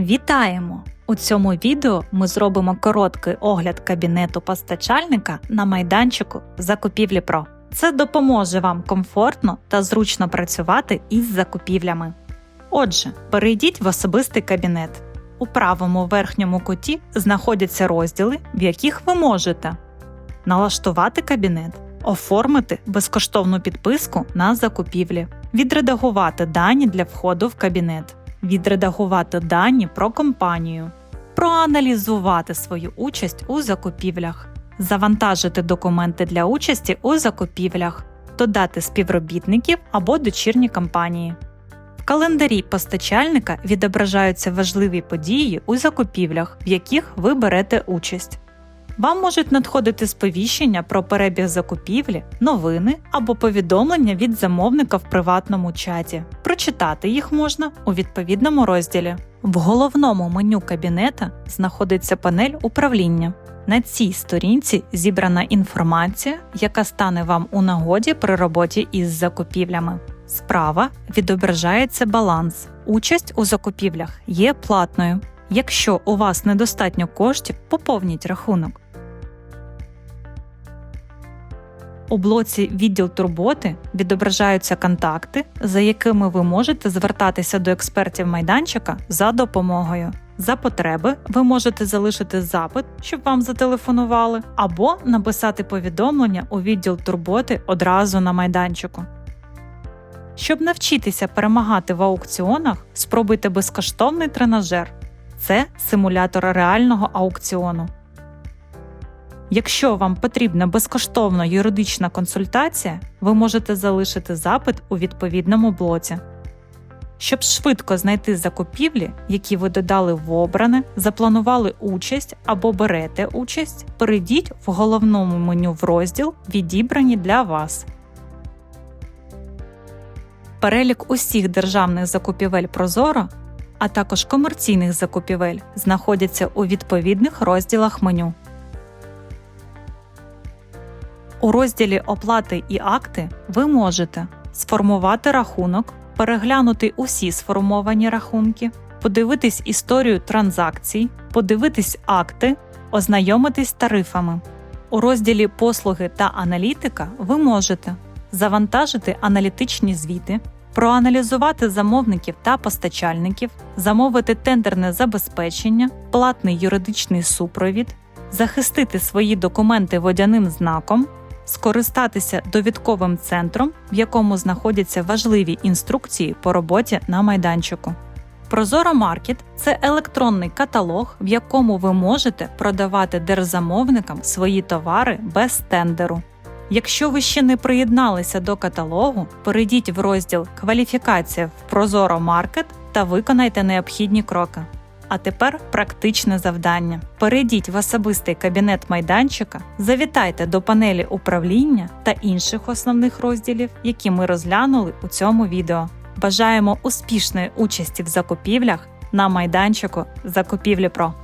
Вітаємо! У цьому відео ми зробимо короткий огляд кабінету постачальника на майданчику закупівлі Про. Це допоможе вам комфортно та зручно працювати із закупівлями. Отже, перейдіть в особистий кабінет. У правому верхньому куті знаходяться розділи, в яких ви можете налаштувати кабінет, оформити безкоштовну підписку на закупівлі, відредагувати дані для входу в кабінет, відредагувати дані про компанію, проаналізувати свою участь у закупівлях, завантажити документи для участі у закупівлях, додати співробітників або дочірні компанії. В календарі постачальника відображаються важливі події у закупівлях, в яких ви берете участь. Вам можуть надходити сповіщення про перебіг закупівлі, новини або повідомлення від замовника в приватному чаті. Прочитати їх можна у відповідному розділі. В головному меню кабінета знаходиться панель управління. На цій сторінці зібрана інформація, яка стане вам у нагоді при роботі із закупівлями. Справа відображається баланс. Участь у закупівлях є платною. Якщо у вас недостатньо коштів, поповніть рахунок. У блоці Відділ турботи відображаються контакти, за якими ви можете звертатися до експертів майданчика за допомогою. За потреби ви можете залишити запит, щоб вам зателефонували, або написати повідомлення у відділ турботи одразу на майданчику. Щоб навчитися перемагати в аукціонах, спробуйте безкоштовний тренажер. Це симулятор реального аукціону. Якщо вам потрібна безкоштовна юридична консультація, ви можете залишити запит у відповідному блоці. Щоб швидко знайти закупівлі, які ви додали в обране, запланували участь або берете участь, перейдіть в головному меню в розділ Відібрані для вас. Перелік усіх державних закупівель Прозоро, а також комерційних закупівель знаходяться у відповідних розділах меню. У розділі Оплати і акти ви можете сформувати рахунок, переглянути усі сформовані рахунки, подивитись історію транзакцій, подивитись акти, ознайомитись тарифами. У розділі Послуги та аналітика ви можете завантажити аналітичні звіти, проаналізувати замовників та постачальників, замовити тендерне забезпечення, платний юридичний супровід, захистити свої документи водяним знаком, скористатися довідковим центром, в якому знаходяться важливі інструкції по роботі на майданчику. Прозоро Маркет це електронний каталог, в якому ви можете продавати держзамовникам свої товари без тендеру. Якщо ви ще не приєдналися до каталогу, перейдіть в розділ Кваліфікація в Прозоро Маркет та виконайте необхідні кроки. А тепер практичне завдання. Перейдіть в особистий кабінет майданчика, завітайте до панелі управління та інших основних розділів, які ми розглянули у цьому відео. Бажаємо успішної участі в закупівлях на майданчику Закупівлі Про.